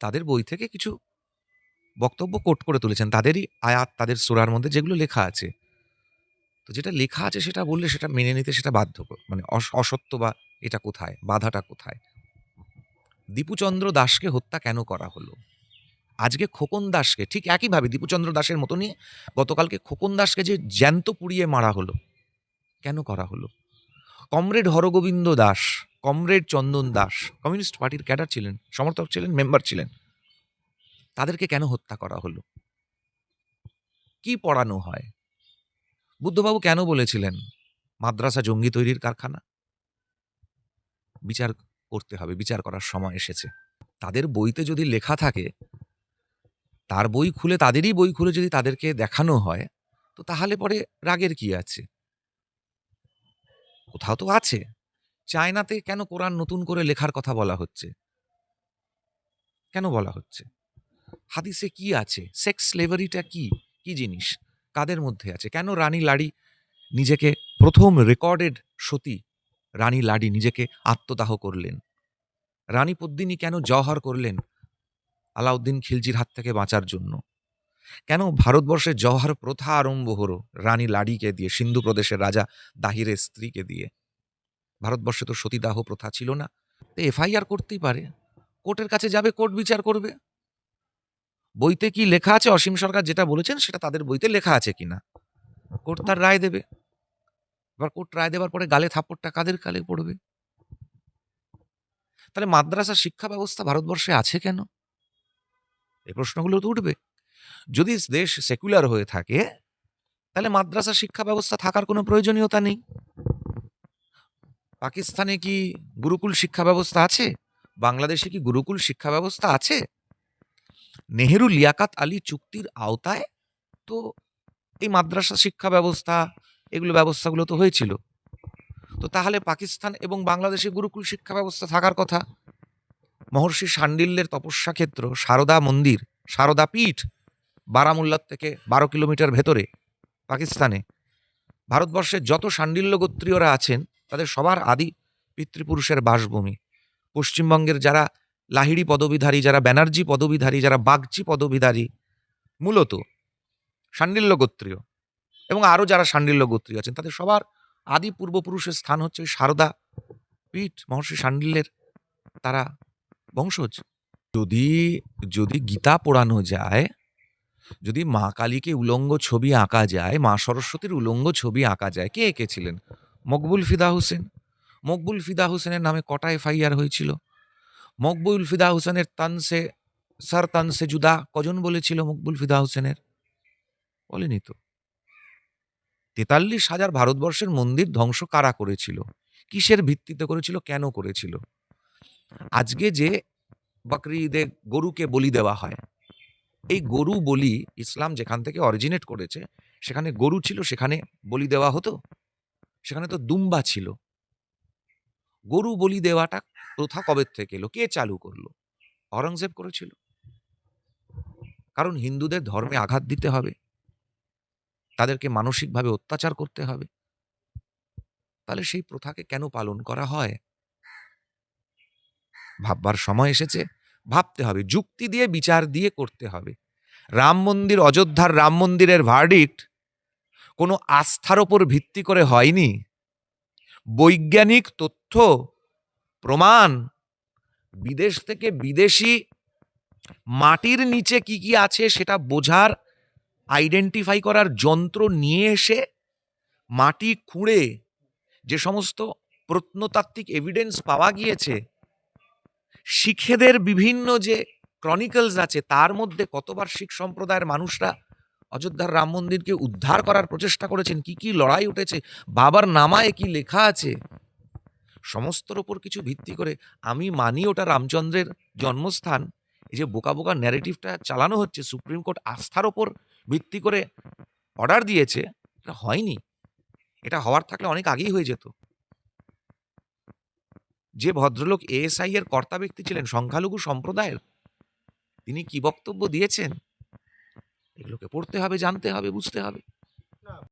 তাদের বই থেকে কিছু বক্তব্য কোট করে তুলেছেন। তাদেরই আয়াত, তাদের সূরার মধ্যে যেগুলো লেখা আছে। তো যেটা লেখা আছে সেটা বললে সেটা মেনে নিতে সেটা বাধ্য মানে অস- অসত্য বা এটা কোথায়, বাধাটা কোথায়? দীপুচন্দ্র দাসকে হত্যা কেন করা হলো? আজকে খোকন দাসকে, ঠিক একইভাবে দীপুচন্দ্র দাসের মতনই গতকালকে খোকন দাসকে যে জ্যান্ত পুড়িয়ে মারা হলো, কেন করা হলো? Comrade Haragobinda Das comrade Chandan Das, communist পার্টির ক্যাডার ছিলেন, সমর্থক ছিলেন, মেম্বার ছিলেন। তাদেরকে কেন হত্যা করা হলো? কি পড়ানো হয়? বুদ্ধবাবু কেন বলেছিলেন, মাদ্রাসা জঙ্গি তৈরির কারখানা? বিচার করতে হবে, বিচার করার সময় এসেছে। তাদের বইতে যদি লেখা থাকে, তার বই খুলে, তাদেরই বই খুলে যদি তাদেরকে দেখানো হয়, তো তাহলে পরে রাগের কি আছে? কোথাও তো আছে। চায়নাতে কেন কোরআন নতুন করে লেখার কথা বলা হচ্ছে? কেন বলা হচ্ছে? হাদিসে কি আছে? সেক্স স্লেভারিটা কি? কি জিনিস? কাদের মধ্যে আছে? কেন রানী লাড়ি নিজেকে প্রথম রেকর্ডেড সতী রানী লাডি নিজেকে আত্মদাহ করলেন? রানী পদ্মিনী কেন জহর করলেন আলাউদ্দিন খিলজির হাত থেকে বাঁচার জন্য? কেন ভারতবর্ষে জহর প্রথা আরম্ভ হলো রানী লাডিকে দিয়ে, সিন্ধু প্রদেশের রাজা দাহিরের স্ত্রীকে দিয়ে? ভারতবর্ষে তো সতীদাহ প্রথা ছিল না। তো এফআইআর করতেই পারে। কোর্টের কাছে যাবে, কোর্ট বিচার করবে। বইতে কি লেখা আছে? অসীম সরকার যেটা বলেছেন, সেটা তাদের বইতে লেখা আছে কিনা? কোর্ট তার রায় দেবে। এবার কোর্ট রায় দেওয়ার পরে গালে থাপ্পড়টা কাদের কালে পড়বে? তাহলে মাদ্রাসা শিক্ষা ব্যবস্থা ভারতবর্ষে আছে কেন? এই প্রশ্নগুলো তো উঠবে। যদি দেশ সেকুলার হয়ে থাকে, তাহলে মাদ্রাসা শিক্ষা ব্যবস্থা থাকার কোনো প্রয়োজনীয়তা নেই। পাকিস্তানে কি গুরুকুল শিক্ষা ব্যবস্থা আছে? বাংলাদেশে কি গুরুকুল শিক্ষা ব্যবস্থা আছে? নেহেরু লিয়াকাত আলী চুক্তির আওতায়? তো এই মাদ্রাসা শিক্ষা ব্যবস্থা, এগুলো ব্যবস্থাগুলো তো হয়েছিল। তো তাহলে পাকিস্তান এবং বাংলাদেশে গুরুকুল শিক্ষা ব্যবস্থা থাকার কথা? মহর্ষি সান্ডিল্যের তপস্যা ক্ষেত্র, সারদা মন্দির, সারদা পীঠ বারামুল্লার থেকে বারো কিলোমিটার ভেতরে পাকিস্তানে। ভারতবর্ষের যত সান্ডিল্য গোত্রীয়রা আছেন তাদের সবার আদি পিতৃপুরুষের বাসভূমি। পশ্চিমবঙ্গের যারা লাহিড়ি পদবীধারী, যারা ব্যানার্জি পদবীধারী, যারা বাগচি পদবীধারী, মূলত সান্ডিল্য গোত্রীয় এবং আরও যারা সান্ডিল্য গোত্রীয় আছেন, তাদের সবার আদি পূর্বপুরুষের স্থান হচ্ছে সারদা পীঠ। মহর্ষি সান্ডিল্যের তারা বংশজ যদি যদি গীতা পড়ানো যায়, যদি মা কালীকে উলঙ্গ ছবি আঁকা যায়, মা সরস্বতীর উলঙ্গ ছবি আঁকা যায়, কে এঁকেছিলেন? মকবুল ফিদা হোসেন। মকবুল ফিদা হোসেনের নামে কটা এফআইআর হয়েছিল? মকবুল ফিদা হোসেনের তানসে, সার তানসে জুদা কজন বলেছিল মকবুল ফিদা হোসেনের? বলেনি তো। তেতাল্লিশ হাজার ভারতবর্ষের মন্দির ধ্বংস কারা করেছিল? কিসের ভিত্তিতে করেছিল? কেন করেছিল? আজকে যে বকরি ঈদে গরুকে বলি দেওয়া হয়, এই গরু বলি ইসলাম যেখান থেকে অরিজিনেট করেছে, সেখানে গরু ছিল, সেখানে বলি দেওয়া হতো? সেখানে তো দুম্বা ছিল। গরু বলি দেওয়াটা প্রথা কবে থেকে এলো? কে চালু করল? অরঙ্গজেব করেছিল। কারণ হিন্দুদের ধর্মে আঘাত দিতে হবে। তাদেরকে মানসিকভাবে অত্যাচার করতে হবে। তাহলে সেই প্রথাকে কেন পালন করা হয়? ভাববার সময় এসেছে। ভাবতে হবে। যুক্তি দিয়ে বিচার দিয়ে করতে হবে। রাম মন্দির, অযোধ্যার রাম মন্দিরের ভার্ডিক্ট কোনো আস্থার ওপর ভিত্তি করে হয়নি। বৈজ্ঞানিক তথ্য, প্রমাণ, বিদেশ থেকে বিদেশি মাটির নিচে কি কি আছে সেটা বোঝার আইডেন্টিফাই করার যন্ত্র নিয়ে এসে মাটি খুঁড়ে যে সমস্ত প্রত্নতাত্ত্বিক এভিডেন্স পাওয়া গিয়েছে, শিখেদের বিভিন্ন যে ক্রনিকলস আছে তার মধ্যে কতবার শিখ সম্প্রদায়ের মানুষরা অযোধ্যার রাম মন্দিরকে উদ্ধার করার প্রচেষ্টা করেছেন। কি কি লড়াই উঠেছে? বাবার নামায় কি লেখা আছে? সমস্তর ওপর কিছু ভিত্তি করে আমি মানি ওটা রামচন্দ্রের জন্মস্থান। এই যে বোকা বোকা ন্যারেটিভটা চালানো হচ্ছে সুপ্রিম কোর্ট আস্থার ওপর ভিত্তি করে অর্ডার দিয়েছে, এটা হয়নি। এটা হওয়ার থাকলে অনেক আগেই হয়ে যেত। যে ভদ্রলোক এএসআই এর কর্তা ব্যক্তি ছিলেন, সংখ্যালঘু সম্প্রদায়ের, তিনি কি বক্তব্য দিয়েছেন? এগুলোকে পড়তে হবে জানতে হবে বুঝতে হবে।